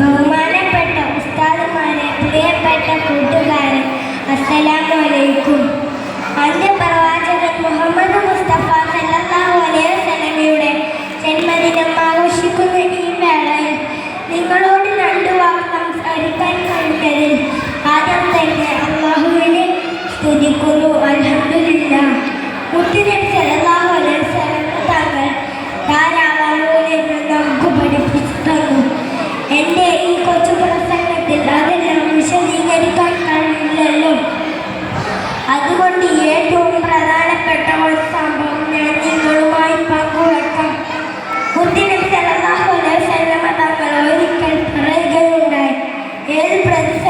ബഹുമാനപ്പെട്ട ഉസ്താദുമാരെ പ്രിയപ്പെട്ട കൂട്ടുകാരെ അസ്സലാമലൈക്കും. അന്ത്യ പ്രവാചകൻ മുഹമ്മദ് മുസ്തഫ സല്ലാഹു അലൈഹി വസല്ലമയുടെ ജന്മദിനം ആഘോഷിക്കുന്ന ഈ വേളയിൽ നിങ്ങളോട് രണ്ടു വാക്ക് സംസാരിക്കാൻ കഴിഞ്ഞതിൽ ആദ്യം തന്നെ അള്ളാഹുവിനെ സ്തുതിക്കുന്നു. അലഹമില്ല മുത്തുനബി സല്ലാ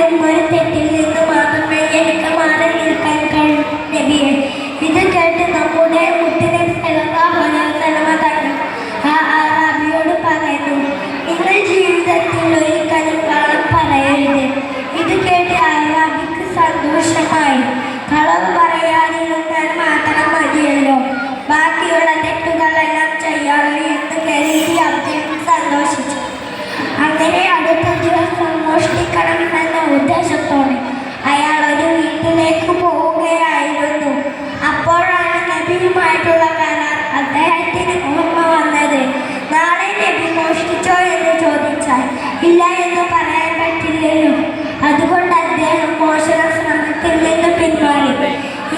ഏതെങ്കിലും ഒരു തെറ്റിൽ നിന്ന് മാത്രമേ എനിക്ക് മാറി നിൽക്കാൻ കഴിയൂ. നബിയെ ഇത് കേട്ട് നമ്മുടെ മുത്തനബി വസല്ലമ തങ്ങൾ ആ ആറാബിയോട് പറയുന്നു നിങ്ങൾ ജീവിതത്തിൽ ഒരിക്കലും കള്ളം പറയരുത്. ഇത് കേട്ട് ആറാബിക്ക് സന്തോഷമായി. കളവ് പറയാതിരുന്നാൽ മാത്രം മതിയല്ലോ. ബാക്കിയുള്ള തെറ്റുകളെല്ലാം ചെയ്യാമോ എന്ന് കരുതി അദ്ദേഹം സന്തോഷിച്ചു. അങ്ങനെ അടുത്ത ദിവസം മോഷ്ടിക്കണം നബിയുമായിട്ടുള്ള കരാർ അദ്ദേഹത്തിന് ഓർമ്മ വന്നത്. നാളെ നബി മോഷ്ടിച്ചോ എന്ന് ചോദിച്ചാൽ ഇല്ല എന്ന് പറയാൻ പറ്റില്ലല്ലോ. അതുകൊണ്ട് അദ്ദേഹം മോഷണ ശ്രമത്തിൽ നിന്ന് പിന്മാറി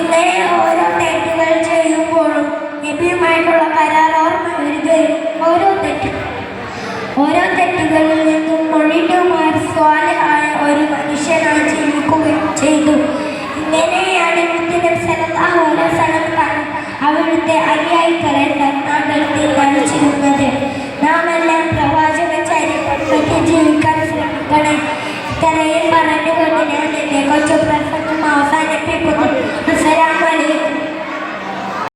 ഇങ്ങനെ ഓരോ തെറ്റുകൾ ചെയ്യുമ്പോഴും നബിയുമായിട്ടുള്ള കരാർ ഓർമ്മ വരികയും ഓരോ തെറ്റ് ഓരോ തെറ്റുകളിൽ നിന്നും ഒഴിഞ്ഞുമാറി സ്വാലഹായ ഒരു മനുഷ്യനായി അവിടുത്തെ അനുയായികളെ തന്നാണ്ടത്തിൽ നയിച്ചിരുന്നത് നാം എല്ലാം പ്രവാചക ചരിത്രം പറ്റി ജീവിക്കാൻ ശ്രമിക്കണം. ഇത്രയും പറഞ്ഞുകൊണ്ട് ഞാൻ